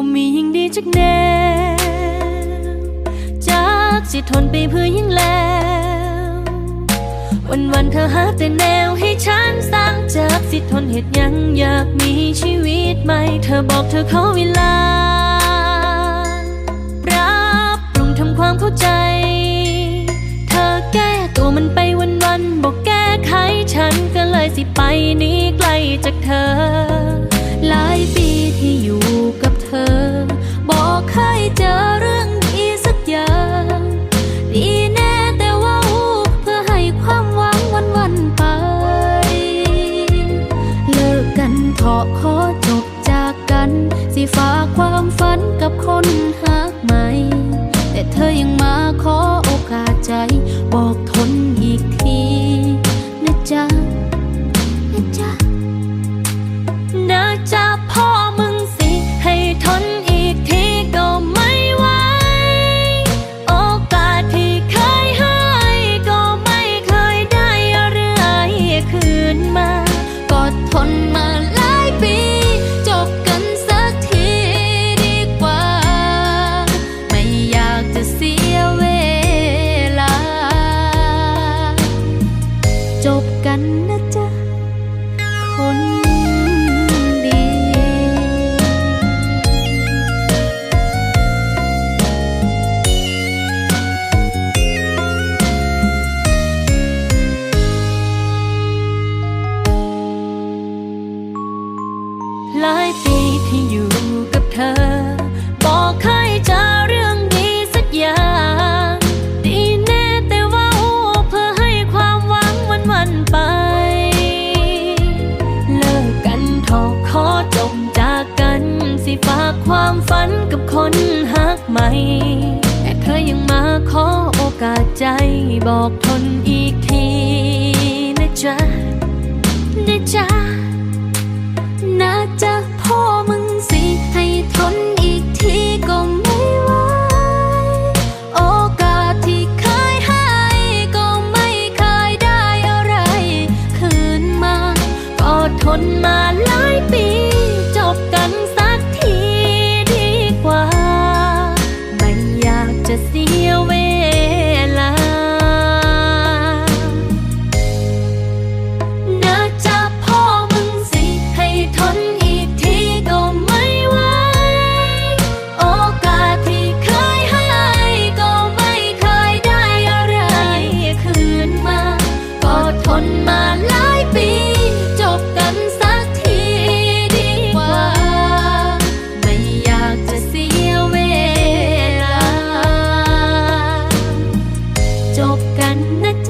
่มียิ่งดีจักแนวจากสิทนไปเพื่อยิ่งแล้ว วันวันเธอหาแต่แนวให้ฉันสร้างจากสิทนเหตุยังอยากมีชีวิตใหม่ เธอบอกเธอขอเวลา รับปรุงทำความเข้าใจ เธอแก้ตัวมันไปวันวันบอกแก้ไขฉันก็เลยสิไปนี้ไกลจากเธอ หลายปีที่อยู่กับ ความฝันกับคนหา หลายปีที่อยู่กับเธอ บอกเคยเจอเรื่องดีสักอย่าง ดีแน่แต่ว่าเพื่อให้ความหวังวันวันไป เลิกกันเถอะขอจบจากกัน สิฝากความฝันกับคนหักใหม่แต่เธอยังมาขอโอกาสใจ บอกทนอีกทีนะจ๊ะนะจ๊ะ คืนมา จบกันนะจ๊ะ